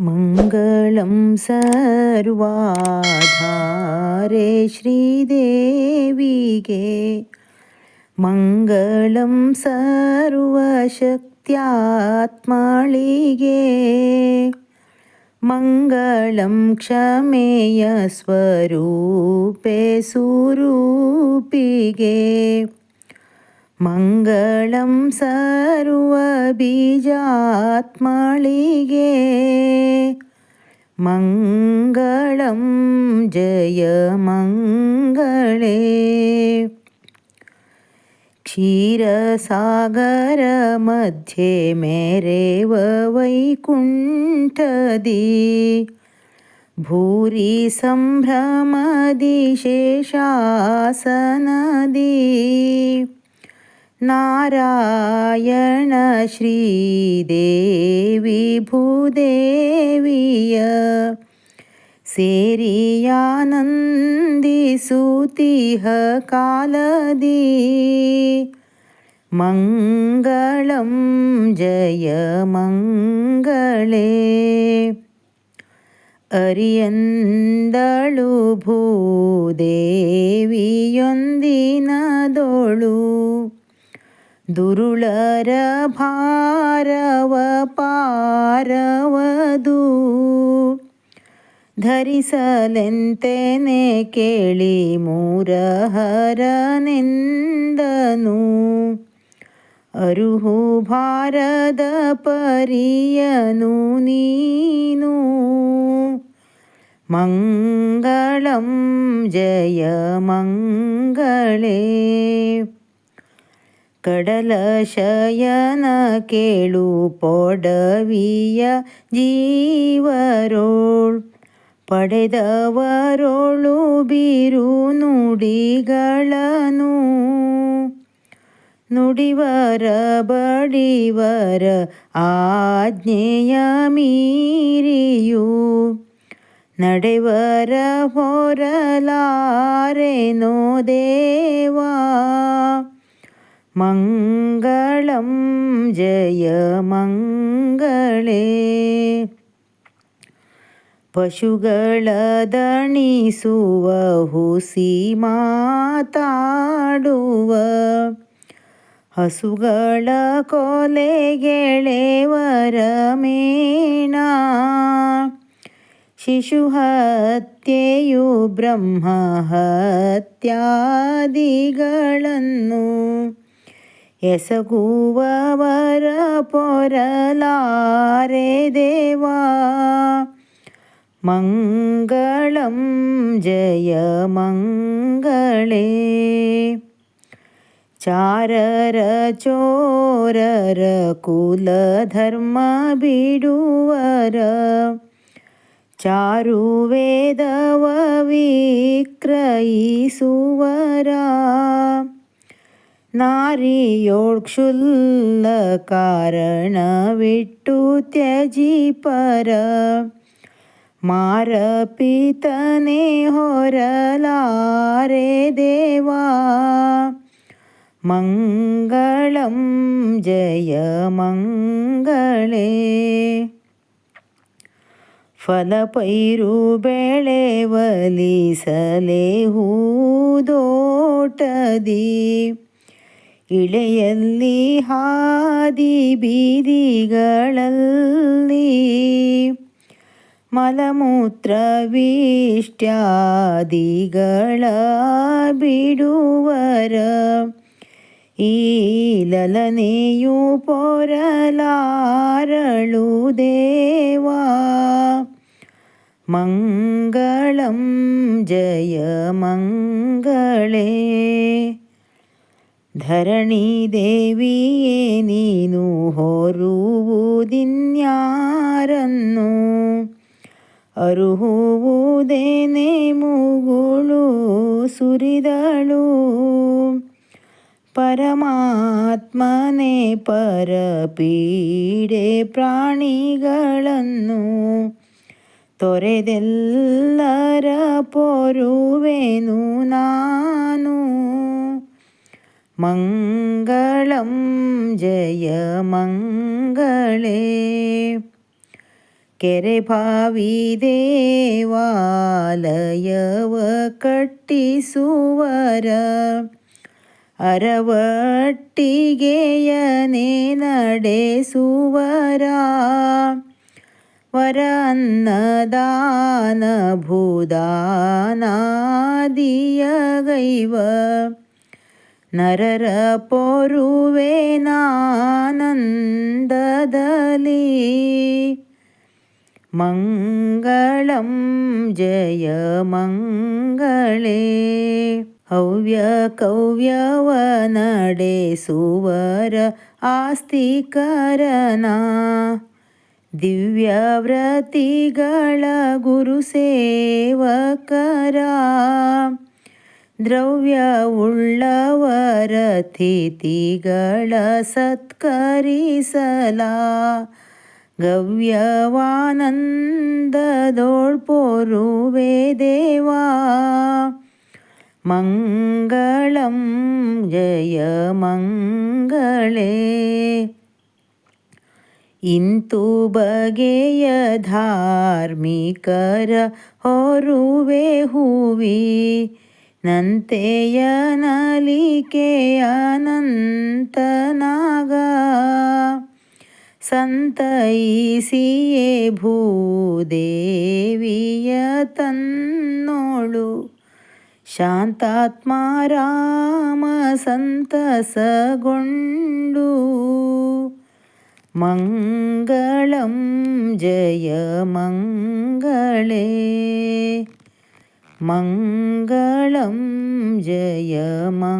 മംഗളം സർവാധാരേ ശ്രീദേവികേ. മംഗളം സർവശക്തിയാത്മാളികേ. മംഗളം ക്ഷമേയസ്വരൂപേ സ്വരൂപികേ मङ्गलं सर्वबीजात्मಳಿಗೆ मङ्गलं जय मङ्गळे क्षीरसागरमध्ये मेरेव वैकुण्ठदी भूरि सम्भ्रमदि നാരായണ ശ്രീദേവി ഭൂദേവിയ. സേരിയാനന്ദിസൂതിഹ കാലദീ. മംഗളം ജയ മംഗളേ. ಅರಿಯಂದಳು ಭೂದೇವಿಯೊಂದಿನದೊಳು ದುರುಳರ ಭಾರವ ಪಾರವದು. ಧರಿಸಲೆಂತೆನೆ ಕೇಳಿ ಮೂರಹರನೆಂದನು. ಅರುಹು ಭಾರದ ಪರಿಯನು ನೀನು. ಮಂಗಳಂ ಜಯ ಮಂಗಳೇ. ಕಡಲ ಶಯನ ಕೇಳು ಪೊಡವಿಯ ಜೀವರೋಳ್. ಪಡೆದವರೋಳು ಬೀರು ನುಡಿಗಳನು. ನುಡಿವರ ಬಡಿವರ ಆಜ್ಞೆಯ ಮೀರಿಯು. ನಡೆವರ ಹೊರಲಾರೆನೋ ದೇವಾ. മംഗളം ജയമംഗളേ ಪಶುಗಳ ದಣಿಸುವ ಹುಸಿ ಮಾತಾಡುವ. ಹಸುಗಳ ಕೊಲೆಗೆಳೆವರ ಮೇಣ. ಶಿಶು ಹತ್ಯೆಯು ಬ್ರಹ್ಮ ಹತ್ಯಾದಿಗಳನ್ನು. ಎಸಗುವವರ ಪೊರಲಾರೆ ದೇವಾ ಮಂಗಳಂ ಜಯ ಮಂಗಳೇ ಚಾರರ ಚೋರರ ಕುಲಧರ್ಮ ಬಿಡುವರ ವೇದವ ವಿಕ್ರಯಿಸುವರ ನಾರಿಯೋಳ್ಕ್ಷುಲ್ಲ ಪರ ತ್ಯಜಿಪರ. ಮಾರಪಿತನೆ ಹೊರಲಾರೆ ದೇವಾ. ಮಂಗಳಂ ಜಯ ಮಂಗಳೇ. ಫಲಪೈರು ಬೆಳೆವಲಿಸಲೆ ಹೂದೋಟದಿ ಇಳೆಯಲ್ಲಿ ಹಾದಿ ಬೀದಿಗಳಲ್ಲಿ ಮಲಮೂತ್ರ ವಿಷ್ಟ್ಯಾದಿಗಳ ಬಿಡುವರ ಈ ಲಲನೆಯು ಪೊರಲಾರಳು ದೇವಾ ಮಂಗಳಂ ಜಯ ಮಂಗಳೇ ಧರಣಿ ದೇವಿಯೇ ನೀನು ಹೊರುವುದಿನ್ಯಾರನ್ನು? ಅರುಹುವುದೇನೆ ಮುಗುಳು ಸುರಿದಳು. ಪರಮಾತ್ಮನೆ ಪರಪೀಡೆ ಪ್ರಾಣಿಗಳನ್ನು ತೊರೆದೆಲ್ಲರ ಪೊರುವೆನು ನಾನು. മംഗളം ജയമംഗളേ ಕೆರೆ ಭಾವಿ ದೇವಾಲಯವ ಕಟ್ಟಿಸುವರ ಅರವಟ್ಟಿಗೆಯನೇ ನಡೆಸುವರ ವರ ಅನ್ನದಾನ ಭೂದಾನಾದಿಯ ಗೈವ ನರರ ಪೊರುವೆನಾನಂದದಲ್ಲಿ ಮಂಗಳಂ ಜಯ ಮಂಗಳೇ. ಹವ್ಯ ಕವ್ಯವ ನಡೆಸುವರ ಆಸ್ತಿಕರನ. ದಿವ್ಯವ್ರತಿಗಳ ಗುರು ಸೇವಕರ ದ್ರವ್ಯವುಳ್ಳವರ ತಿಥಿಗಳ ಸತ್ಕರಿಸಲ ಗವ್ಯವಾನಂದದೋಳ್ಪೊರುವೆ ದೇವಾ ಮಂಗಳಂ ಜಯ ಮಂಗಳೇ ಇಂತು ಬಗೆಯ ಧಾರ್ಮಿಕರ ಹೊರುವೆ ಹೂವಿ ನಂತೆಯ ನಲಿಕೆಯ ಅನಂತನಾಗ ಸಂತೈಸಿಯೇ ಭೂದೇವಿಯ ತನ್ನೋಳು ಶಾಂತಾತ್ಮ ರಾಮ ಸಂತಸಗೊಂಡು ಮಂಗಳಂ ಜಯ ಮಂಗಳೇ മംഗളം ജയമംഗളേ